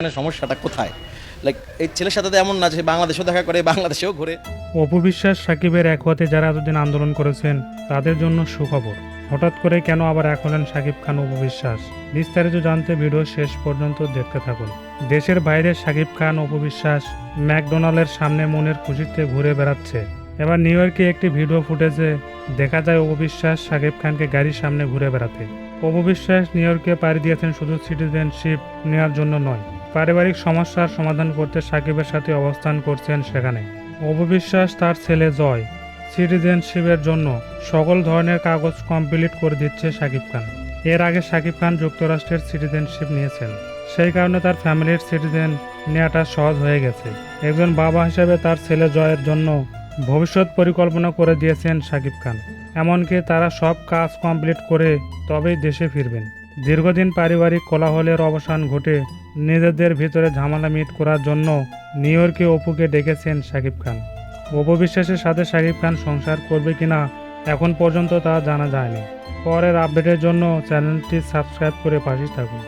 এখানে সমস্যাটা কোথায়? লাইক এই ছেলের সাথে এমন না যে বাংলাদেশেও দেখা করে, বাংলাদেশেও ঘুরে। অপু বিশ্বাস সাকিবের এক হতে যারা এতদিন আন্দোলন করেছেন, তাদের জন্য সুখবর। হঠাৎ করে কেন আবার এক হলেন সাকিব খান অপু বিশ্বাস বিস্তারিত জানতে ভিডিও শেষ পর্যন্ত দেখতে থাকুন। দেশের বাইরে সাকিব খান অপু বিশ্বাস ম্যাকডোনাল্ডের সামনে মনের খুশিতে ঘুরে বেড়াচ্ছে। এবার নিউ ইয়র্কে একটি ভিডিও ফুটেজে দেখা যায় অপু বিশ্বাস সাকিব খানকে গাড়ির সামনে ঘুরে বেড়াতে। অপু বিশ্বাস নিউ ইয়র্কে পাড়ি দিয়েছেন শুধু সিটিজেনশিপ নেওয়ার জন্য নয় পারিবারিক সমস্যার সমাধান করতে সাকিবের সাথে অবস্থান করছেন সেখানে। অপবিশ্বাস তার ছেলে জয়, সিটিজেনশিপের জন্য সকল ধরনের কাগজ কমপ্লিট করে দিচ্ছে সাকিব খান। এর আগে সাকিব খান যুক্তরাষ্ট্রের সিটিজেনশিপ নিয়েছেন। সেই কারণে তার ফ্যামিলির সিটিজেন নেওয়াটা সহজ হয়ে গেছে। একজন বাবা হিসেবে তার ছেলে জয়ের জন্য ভবিষ্যৎ পরিকল্পনা করে দিয়েছেন সাকিব খান। এমনকি তারা সব কাজ কমপ্লিট করে তবেই দেশে ফিরবেন। দীর্ঘদিন পারিবারিক কোলাহলের অবসান ঘটে নিজেদের ভিতরে ঝামেলা মিট করার জন্য নিউ ইয়র্কে অপুকে ডেকেছেন শাকিব খান। অপু বিশ্বাসের সাথে শাকিব খান সংসার করবে কিনা এখন পর্যন্ত তা জানা যায়নি। পরের আপডেটের জন্য চ্যানেলটি সাবস্ক্রাইব করে পাশে থাকুন।